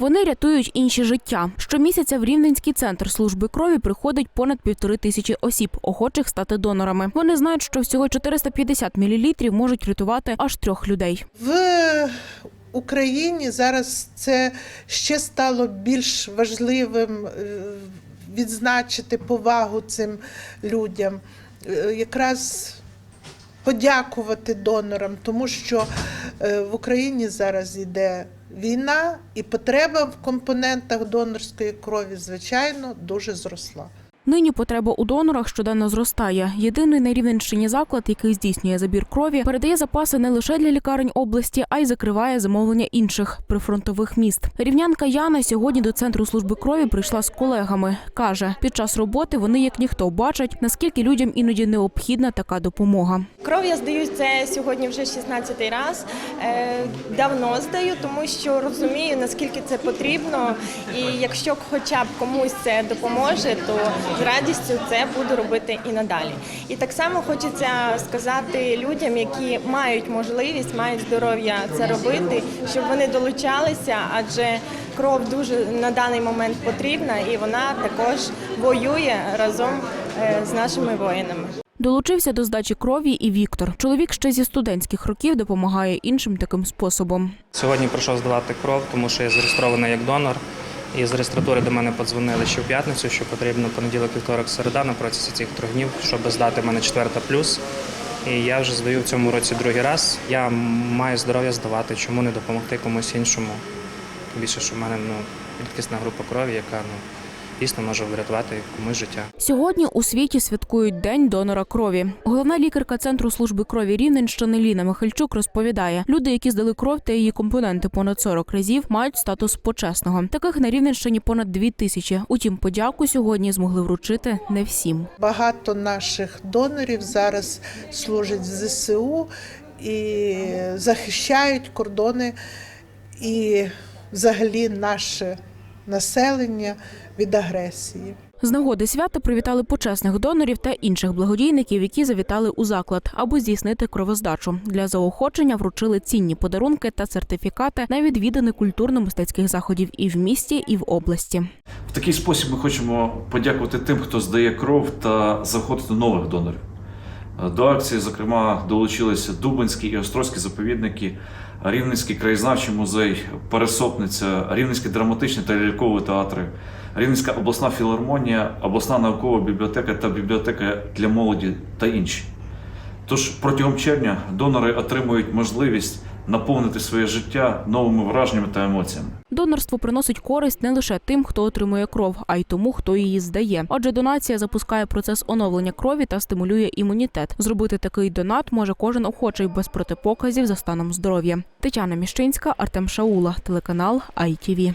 Вони рятують інші життя. Щомісяця в Рівненський центр служби крові приходить понад півтори тисячі осіб, охочих стати донорами. Вони знають, що всього 450 мл можуть рятувати аж трьох людей. В Україні зараз це ще стало більш важливим е, відзначити повагу цим людям. Е, Якраз подякувати донорам, тому що е, в Україні зараз йде війна, і потреба в компонентах донорської крові, звичайно, дуже зросла. Нині потреба у донорах щоденно зростає. Єдиний на Рівненщині заклад, який здійснює забір крові, передає запаси не лише для лікарень області, а й закриває замовлення інших прифронтових міст. Рівнянка Яна сьогодні до центру служби крові прийшла з колегами. каже, під час роботи вони як ніхто бачать, наскільки людям іноді необхідна така допомога. Кров я здаю це сьогодні вже 16-й раз. Е, Давно здаю, тому що розумію, наскільки це потрібно. І якщо хоча б комусь це допоможе, то з радістю це буду робити і надалі. І так само хочеться сказати людям, які мають можливість, мають здоров'я це робити, щоб вони долучалися, адже кров дуже на даний момент потрібна і вона також воює разом е, з нашими воїнами. Долучився до здачі крові і Віктор. Чоловік ще зі студентських років допомагає іншим таким способом. Сьогодні прийшов здавати кров, тому що я зареєстрований як донор. І з реєстратури до мене подзвонили ще в п'ятницю, що потрібно понеділок, вівторок, середа на протязі цих трьох днів, щоб здати мене четверта плюс. І я вже здаю в цьому році другий раз. Я маю здоров'я здавати, чому не допомогти комусь іншому. Більше, що в мене ну, рідкісна група крові, яка ну, дійсно може врятувати комусь життя. Сьогодні у світі святкують День донора крові. Головна лікарка центру служби крові Рівненщини Ліна Михальчук розповідає: люди, які здали кров та її компоненти понад 40 разів, мають статус почесного. Таких на Рівненщині понад дві тисячі. Утім, подяку сьогодні змогли вручити не всім. Багато наших донорів зараз служать в ЗСУ і захищають кордони і взагалі наше населення від агресії. З нагоди свята привітали почесних донорів та інших благодійників, які завітали у заклад, аби здійснити кровоздачу. Для заохочення вручили цінні подарунки та сертифікати на відвідини культурно-мистецьких заходів і в місті, і в області. В такий спосіб ми хочемо подякувати тим, хто здає кров та заохотити нових донорів. До акції, зокрема, долучилися Дубинський і Острозький заповідники, Рівненський краєзнавчий музей, Пересопниця, Рівненський драматичний та ляльковий театри, Рівненська обласна філармонія, обласна наукова бібліотека та бібліотека для молоді та інші. Тож протягом червня донори отримують можливість наповнити своє життя новими враженнями та емоціями. Донорство приносить користь не лише тим, хто отримує кров, а й тому, хто її здає. Отже, донація запускає процес оновлення крові та стимулює імунітет. Зробити такий донат може кожен охочий без протипоказів за станом здоров'я. Тетяна Міщинська, Артем Шаула, телеканал ITV.